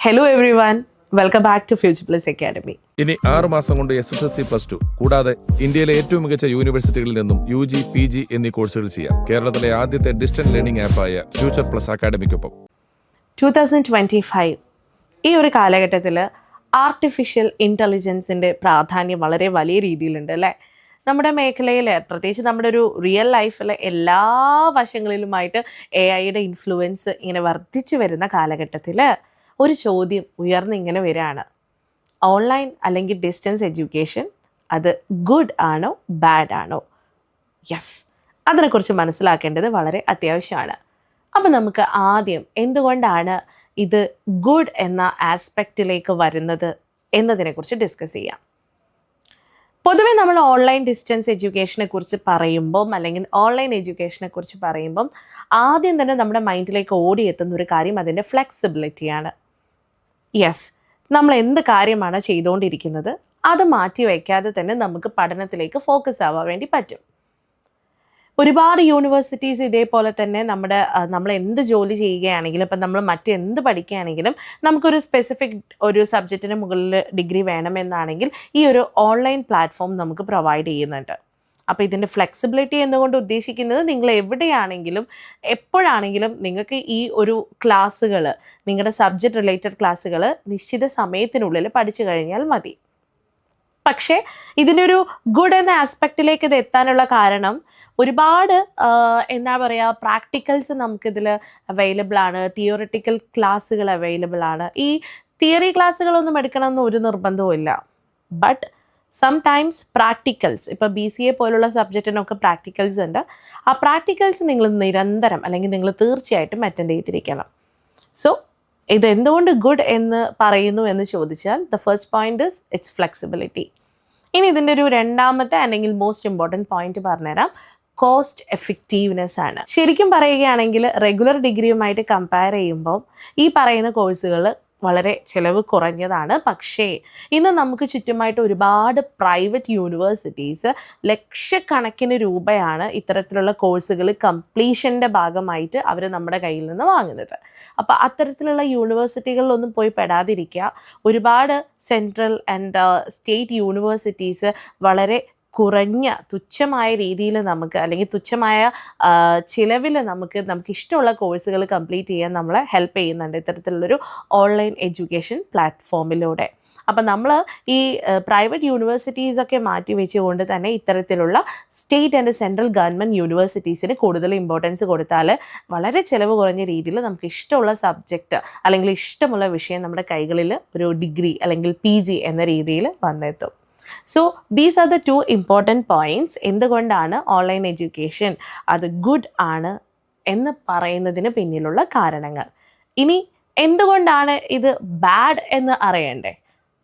Hello everyone welcome back to future plus academy ഇനി ആറ് മാസം കൊണ്ട് S S L C plus two കൂടാതെ ഇന്ത്യയിലെ ഏറ്റവും മികച്ച യൂണിവേഴ്സിറ്റികളിൽ നിന്നും യു ജി പി ജി എന്നീ കോഴ്സുകൾ ചെയ്യാം. കേരളത്തിലെ ആദ്യത്തെ ഡിസ്റ്റന്റ് ലേണിംഗ് ആപ്പായ ഫ്യൂച്ചർ പ്ലസ് അക്കാഡമിക്കൊപ്പം ടു തൗസൻഡ് ട്വന്റി ഫൈവ് ഈ ഒരു കാലഘട്ടത്തിൽ ആർട്ടിഫിഷ്യൽ ഇന്റലിജൻസിന്റെ പ്രാധാന്യം വളരെ വലിയ രീതിയിലുണ്ട് അല്ലേ? നമ്മുടെ മേഖലയിൽ പ്രത്യേകിച്ച് നമ്മുടെ ഒരു റിയൽ ലൈഫിലെ എല്ലാ വശങ്ങളിലുമായിട്ട് എ ഐയുടെ ഇൻഫ്ലുവൻസ് ഇങ്ങനെ വർദ്ധിച്ചു വരുന്ന കാലഘട്ടത്തിൽ ഒരു ചോദ്യം ഉയർന്നിങ്ങനെ വരികയാണ്. ഓൺലൈൻ അല്ലെങ്കിൽ ഡിസ്റ്റൻസ് എഡ്യൂക്കേഷൻ അത് ഗുഡ് ആണോ ബാഡ് ആണോ? യെസ് അതിനെക്കുറിച്ച് മനസ്സിലാക്കേണ്ടത് വളരെ അത്യാവശ്യമാണ്. അപ്പോൾ നമുക്ക് ആദ്യം എന്തുകൊണ്ടാണ് ഇത് ഗുഡ് എന്ന ആസ്പെക്റ്റിലേക്ക് വരുന്നത് എന്നതിനെക്കുറിച്ച് ഡിസ്കസ് ചെയ്യാം. പൊതുവേ നമ്മൾ ഓൺലൈൻ ഡിസ്റ്റൻസ് എഡ്യൂക്കേഷനെ കുറിച്ച് പറയുമ്പം അല്ലെങ്കിൽ ഓൺലൈൻ എഡ്യൂക്കേഷനെ കുറിച്ച് പറയുമ്പം ആദ്യം തന്നെ നമ്മുടെ മൈൻഡിലേക്ക് ഓടിയെത്തുന്ന ഒരു കാര്യം അതിന്റെ ഫ്ലെക്സിബിലിറ്റിയാണ് യെസ് നമ്മൾ എന്ത് കാര്യമാണ് ചെയ്തുകൊണ്ടിരിക്കുന്നത് അത് മാറ്റി വയ്ക്കാതെ തന്നെ നമുക്ക് പഠനത്തിലേക്ക് ഫോക്കസ് ആവാൻ വേണ്ടി പറ്റും. ഒരുപാട് യൂണിവേഴ്സിറ്റീസ് ഇതേപോലെ തന്നെ നമ്മുടെ നമ്മൾ എന്ത് ജോലി ചെയ്യുകയാണെങ്കിലും ഇപ്പം നമ്മൾ മറ്റെന്ത് പഠിക്കുകയാണെങ്കിലും നമുക്കൊരു സ്പെസിഫിക് ഒരു സബ്ജക്റ്റിന് മുകളിൽ ഡിഗ്രി വേണമെന്നാണെങ്കിൽ ഈ ഒരു ഓൺലൈൻ പ്ലാറ്റ്ഫോം നമുക്ക് പ്രൊവൈഡ് ചെയ്യുന്നുണ്ട്. അപ്പോൾ ഇതിന്റെ ഫ്ലെക്സിബിലിറ്റി എന്നുകൊണ്ട് ഉദ്ദേശിക്കുന്നത്? നിങ്ങൾ എവിടെയാണെങ്കിലും എപ്പോഴാണെങ്കിലും നിങ്ങൾക്ക് ഈ ഒരു ക്ലാസ്സുകൾ നിങ്ങളുടെ സബ്ജക്റ്റ് റിലേറ്റഡ് ക്ലാസ്സുകൾ നിശ്ചിത സമയത്തിനുള്ളിൽ പഠിച്ചു കഴിഞ്ഞാൽ മതി. പക്ഷേ ഇതിനൊരു ഗുഡ് എന്ന ആസ്പെക്റ്റിലേക്ക് ഇത് എത്താനുള്ള കാരണം ഒരുപാട് എന്താ പറയുക പ്രാക്ടിക്കൽസ് നമുക്കിതിൽ അവൈലബിൾ ആണ്. തിയോറിറ്റിക്കൽ ക്ലാസ്സുകൾ അവൈലബിൾ ആണ്. ഈ തിയറി ക്ലാസ്സുകളൊന്നും എടുക്കണമെന്ന് ഒരു നിർബന്ധവും ഇല്ല ബട്ട് സംടൈംസ് പ്രാക്ടിക്കൽസ് ഇപ്പോൾ ബി സി എ പോലുള്ള സബ്ജക്റ്റിനൊക്കെ പ്രാക്ടിക്കൽസ് ഉണ്ട്. ആ പ്രാക്ടിക്കൽസ് നിങ്ങൾ നിരന്തരം അല്ലെങ്കിൽ നിങ്ങൾ തീർച്ചയായിട്ടും അറ്റൻഡ് ചെയ്തിരിക്കണം. സോ ഇത് എന്തുകൊണ്ട് ഗുഡ് എന്ന് പറയുന്നു എന്ന് ചോദിച്ചാൽ the first point is it's flexibility ഇനി ഇതിന്റെ ഒരു രണ്ടാമത്തെ അല്ലെങ്കിൽ മോസ്റ്റ് ഇമ്പോർട്ടന്റ് പോയിന്റ് പറഞ്ഞുതരാം. കോസ്റ്റ് എഫക്റ്റീവ്നെസ് ആണ്. ശരിക്കും പറയുകയാണെങ്കിൽ റെഗുലർ ഡിഗ്രിയുമായിട്ട് കമ്പയർ ചെയ്യുമ്പോൾ ഈ പറയുന്ന കോഴ്സുകൾ വളരെ ചിലവ് കുറഞ്ഞതാണ്. പക്ഷേ ഇന്ന് നമുക്ക് ചുറ്റുമായിട്ട് ഒരുപാട് പ്രൈവറ്റ് യൂണിവേഴ്സിറ്റീസ് ലക്ഷക്കണക്കിന് രൂപയാണ് ഇത്തരത്തിലുള്ള കോഴ്സുകൾ കംപ്ലീഷന്റെ ഭാഗമായിട്ട് അവർ നമ്മുടെ കയ്യിൽ നിന്ന് വാങ്ങുന്നത്. അപ്പോൾ അത്തരത്തിലുള്ള യൂണിവേഴ്സിറ്റികളിലൊന്നും പോയി പെടാതിരിക്കുക. ഒരുപാട് സെൻട്രൽ ആൻഡ് സ്റ്റേറ്റ് യൂണിവേഴ്സിറ്റീസ് വളരെ കുറഞ്ഞ തുച്ഛമായ രീതിയിൽ നമുക്ക് അല്ലെങ്കിൽ തുച്ഛമായ ചിലവിൽ നമുക്ക് നമുക്ക് ഇഷ്ടമുള്ള കോഴ്സുകൾ കംപ്ലീറ്റ് ചെയ്യാൻ നമ്മളെ ഹെൽപ്പ് ചെയ്യുന്നുണ്ട് ഇത്തരത്തിലുള്ളൊരു ഓൺലൈൻ എഡ്യൂക്കേഷൻ പ്ലാറ്റ്ഫോമിലൂടെ. അപ്പം നമ്മൾ ഈ പ്രൈവറ്റ് യൂണിവേഴ്സിറ്റീസൊക്കെ മാറ്റി വെച്ചുകൊണ്ട് തന്നെ ഇത്തരത്തിലുള്ള സ്റ്റേറ്റ് ആൻഡ് സെൻട്രൽ ഗവൺമെന്റ് യൂണിവേഴ്സിറ്റീസിന് കൂടുതൽ ഇമ്പോർട്ടൻസ് കൊടുത്താൽ വളരെ ചിലവ് കുറഞ്ഞ രീതിയിൽ നമുക്ക് ഇഷ്ടമുള്ള സബ്ജക്റ്റ് അല്ലെങ്കിൽ ഇഷ്ടമുള്ള വിഷയം നമ്മുടെ കൈകളിൽ ഒരു ഡിഗ്രി അല്ലെങ്കിൽ പി എന്ന രീതിയിൽ വന്നെത്തും. So these are the two important points എന്തുകൊണ്ടാണ് ഓൺലൈൻ എഡ്യൂക്കേഷൻ അത് ഗുഡ് ആണ് എന്ന് പറയുന്നതിന് പിന്നിലുള്ള കാരണങ്ങൾ. ഇനി എന്തുകൊണ്ടാണ് ഇത് ബാഡ് എന്ന് അറിയണ്ടേ?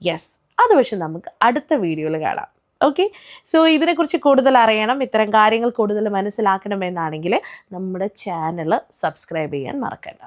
യെസ് അത് പക്ഷെ നമുക്ക് അടുത്ത വീഡിയോയിൽ കാണാം. ഓക്കെ സോ ഇതിനെക്കുറിച്ച് കൂടുതൽ അറിയണം ഇത്തരം കാര്യങ്ങൾ കൂടുതൽ മനസ്സിലാക്കണമെന്നാണെങ്കിൽ നമ്മുടെ ചാനൽ സബ്സ്ക്രൈബ് ചെയ്യാൻ മറക്കണ്ട.